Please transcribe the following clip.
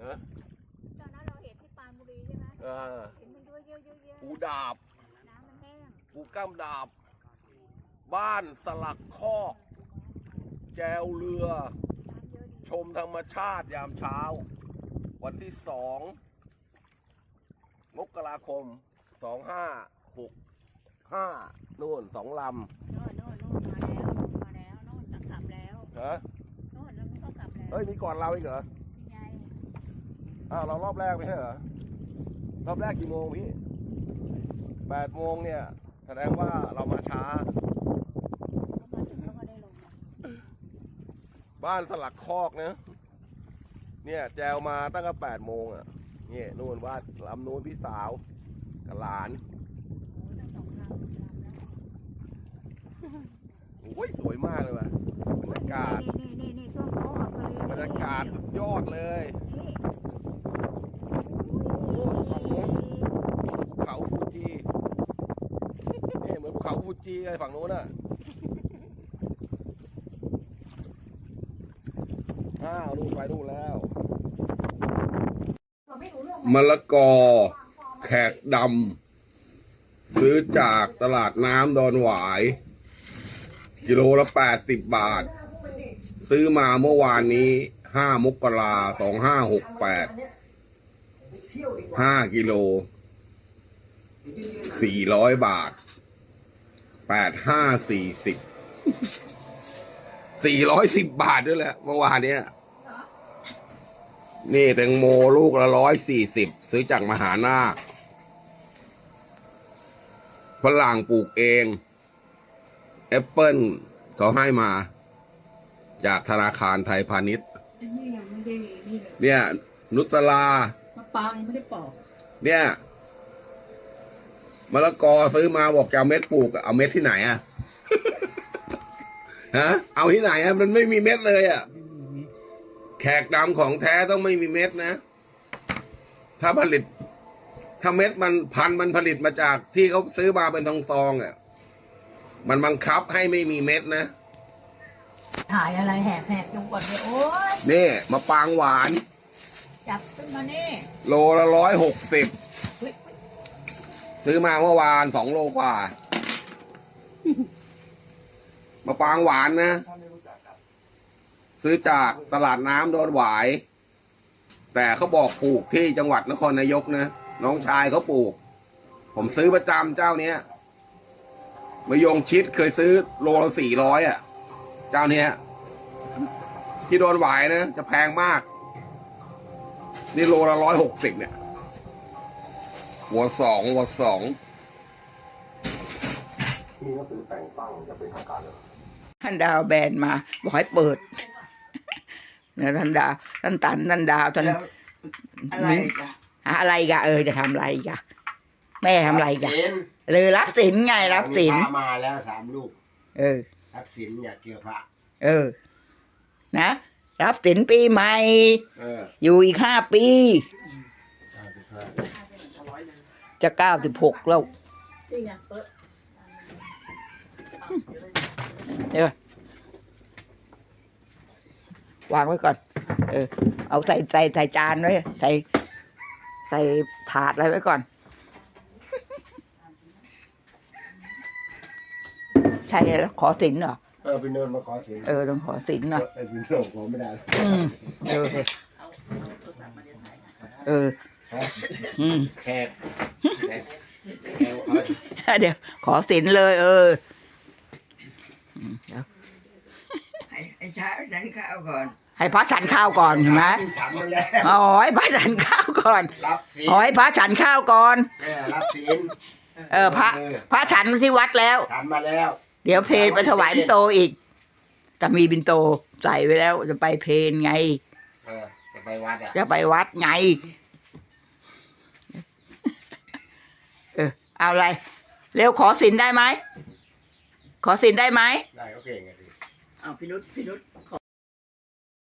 เออตอนนั้นเราเห็นที่ปรานบุรีใช่ไหมเออเห็นมันด้วยเยอะๆปูดาบๆน้ำมันแห้งปูก้ามดาบ บ้านสลักคอกแจวเรือ น้ำเยอะดีชมธรรมชาติยามเช้า วันที่สองมกราคมสองห้าหกห้านู่นสองลโน่นโน่นโน่นมาแล้วโน่นมาแล้วโน่นจะกลับแล้วำฮะโน่นแล้วมันก็กลับแล้วเฮ้ยมีก่อนเราอีกเหรอนี่ไง อ้าวเรารอบแรกไม่ใช่เหรอ รอบแรกกี่โมงพี่แปดโมงเนี่ย แสดงว่าเรามาช้าเขามาถึงเขาก็ได้ลงมาบ้านสลักคอกนะ เนี่ยแจวมาตั้งแต่แปดโมงอะนี่นู่นบ้านลำนู้นพี่สาวกับหลานโอ้ยตั้งสองลำลำแล้วโอ้ยสวยมากเลยว่ะบรรยากาศนี่นี่นี่ช่วงโค้งออกทะเลบรรยากาศสุดยอดเลยนี่ โอ้ฝั่งโน้น ภูเขาฟูจินี่ เหมือนภูเขาฟูจิไอ้ฝั่งโน้นน่ะอ้าวนู่นไปนู่นแล้ว มะละกอ แขกดำซื้อจากตลาดน้ำดอนหวาย กิโลละแปดสิบบาท ซื้อมาเมื่อวานนี้ห้ามกราสองห้าหกแปดห้ากิโลสี่ร้อยบาท แปดห้าสี่สิบสี่ร้อยสิบบาทด้วยแหละเมื่อวานเนี้ยนี่แตงโมลูกละร้อยสี่สิบซื้อจากมหานาคฝรั่งปลูกเอง แอปเปิลเขาให้มา จากธนาคารไทยพาณิชย์อันนี้ยังไม่ได้นี่เลยเนี่ย นุสลามะปรางไม่ได้ปอก เนี่ย มะละกอซื้อมาบอกจะเอาเม็ดปลูกอะเอาเม็ดที่ไหนอะฮะเอาที่ไหนอะมันไม่มีเม็ดเลยอะแขกดำของแท้ต้องไม่มีเม็ดนะ ถ้าผลิต ถ้าเม็ดมันพันธุ์มันผลิตมาจากที่เขาซื้อมาเป็นทองซองๆอะมันบังคับให้ไม่มีเม็ดนะถ่ายอะไรแหกแหกลงก่อนเลยโอ๊ยนี่มะปรางหวาน จับขึ้นมานี่ โลละร้อยหกสิบเฮ้ย ซื้อมาเมื่อวานสองโลกว่ามะปางหวานนะ ซื้อจากตลาดน้ำโดนหวาย แต่เขาบอกปลูกที่จังหวัดนครนายกนะ น้องชายเขาปลูก ผมซื้อประจำเจ้าเนี้ยมายงชิดเคยซื้อโลละสี่ร้อยอะ เจ้าเนี้ยที่โดนหวายนะ จะแพงมาก นี่โลละร้อยหกสิบเนี่ย หัวสองหัวสองนี่ก็คือแต่งตั้งจะเป็นทางการเลยท่านดาวแบนมาบอกให้เปิดเนี่ยท่านดาวท่านตันท่านดาวท่านแล้วอะไรจ้ะหาอะไรกะเออจะทำอะไรกะแม่ทำอะไรกะสินเลยรับสินไงรับสินมีพระมาแล้วสามลูกเออ รับสินอย่าเกี่ยวพระเออ นะ รับสินปีใหม่ เออ อยู่อีกห้าปีเอาไปพระ จะเก้าสิบหกแล้วนี่ไงเปิดเดี๋ยววางไว้ก่อน เออ เอาใส่ใส่ใส่จานไว้ ใส่ ใส่ถาดอะไรไว้ก่อน ใช่แล้วขอสินเหรอ เออไปเนินมาขอสินเออต้องขอสินหน่อย เออไปเนินขอไม่ได้ อืมเออเออฮะ อืมแขกแขกแขกเอาเดี๋ยวขอสินเลย เอออืมเดี๋ยวไอ้ไอ้เช้าฉันข้าวก่อนให้พระฉันข้าวก่อนใช่ไหมฉันมาแล้ว อ๋อให้พระฉันข้าวก่อนรับสินอ๋อให้พระฉันข้าวก่อน เออรับสินเออพระ พระฉันที่วัดแล้วฉันมาแล้ว เดี๋ยวเพลไปถวายบินโตอีก แต่มีบินโตใส่ไว้แล้วจะไปเพลไง เออจะไปวัดอะ จะไปวัดไง เออ เอาอะไร เร็วขอสินได้ไหม ขอสินได้ไหม ได้ก็เก่งไงสิเอาพิรุษพิรุษ